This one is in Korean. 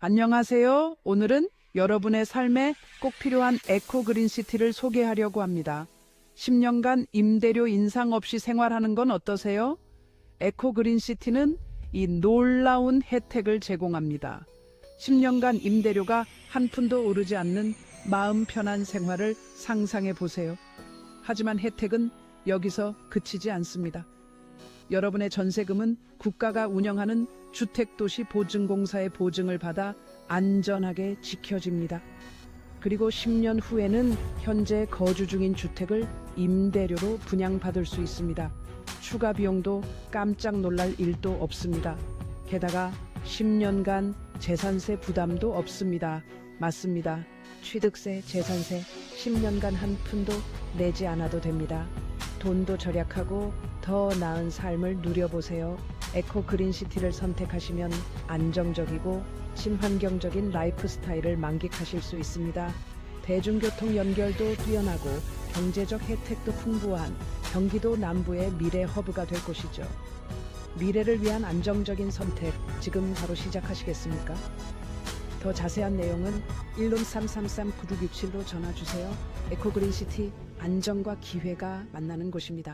안녕하세요. 오늘은 여러분의 삶에 꼭 필요한 에코 그린 시티를 소개하려고 합니다. 10년간 임대료 인상 없이 생활하는 건 어떠세요? 에코 그린 시티는 이 놀라운 혜택을 제공합니다. 10년간 임대료가 한 푼도 오르지 않는 마음 편한 생활을 상상해 보세요. 하지만 혜택은 여기서 그치지 않습니다. 여러분의 전세금은 국가가 운영하는 주택도시 보증공사의 보증을 받아 안전하게 지켜집니다. 그리고 10년 후에는 현재 거주 중인 주택을 임대료로 분양받을 수 있습니다. 추가 비용도 깜짝 놀랄 일도 없습니다. 게다가 10년간 재산세 부담도 없습니다. 맞습니다. 취득세, 재산세 10년간 한 푼도 내지 않아도 됩니다. 돈도 절약하고 더 나은 삶을 누려보세요. 에코 그린 시티를 선택하시면 안정적이고 친환경적인 라이프 스타일을 만끽하실 수 있습니다. 대중교통 연결도 뛰어나고 경제적 혜택도 풍부한 경기도 남부의 미래 허브가 될 곳이죠. 미래를 위한 안정적인 선택 지금 바로 시작하시겠습니까? 더 자세한 내용은 10333-9667로 전화 주세요. 에코그린 시티 안정과 기회가 만나는 곳입니다.